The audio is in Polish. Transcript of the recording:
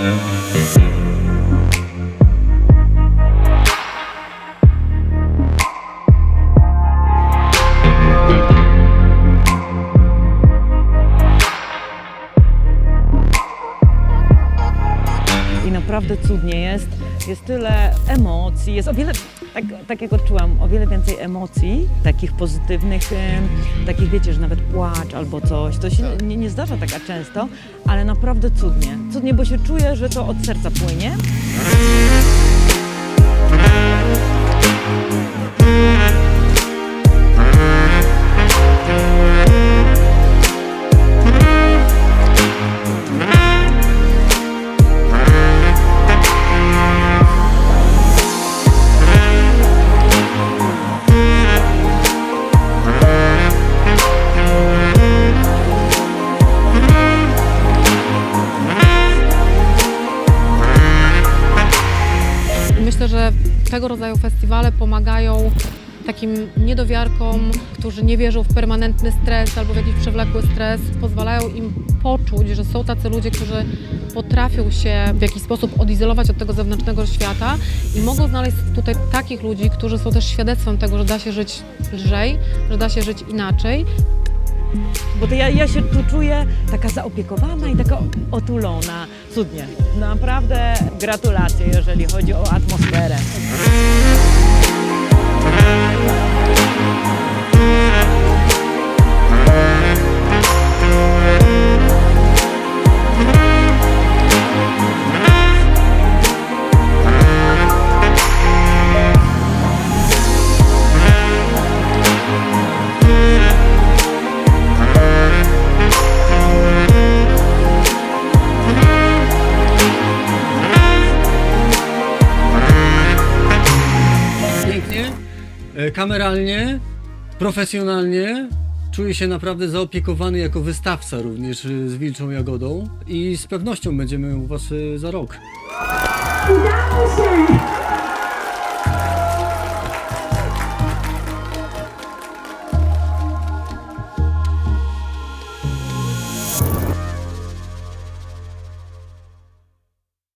Yeah. Naprawdę cudnie jest. Jest tyle emocji, jest o wiele, tak, tak jak odczułam, o wiele więcej emocji, takich pozytywnych, takich wiecie, że nawet płacz albo coś. To się nie, nie zdarza tak często, ale naprawdę cudnie. Cudnie, bo się czuje, że to od serca płynie. Tego rodzaju festiwale pomagają takim niedowiarkom, którzy nie wierzą w permanentny stres albo w jakiś przewlekły stres, pozwalają im poczuć, że są tacy ludzie, którzy potrafią się w jakiś sposób odizolować od tego zewnętrznego świata i mogą znaleźć tutaj takich ludzi, którzy są też świadectwem tego, że da się żyć lżej, że da się żyć inaczej. Bo to ja, ja się tu czuję taka zaopiekowana i taka otulona. Cudnie. Naprawdę gratulacje, jeżeli chodzi o atmosferę. E, kameralnie, profesjonalnie, Czuję się naprawdę zaopiekowany jako wystawca również e, z Wilczą Jagodą i z pewnością będziemy u Was e, za rok. Udało się!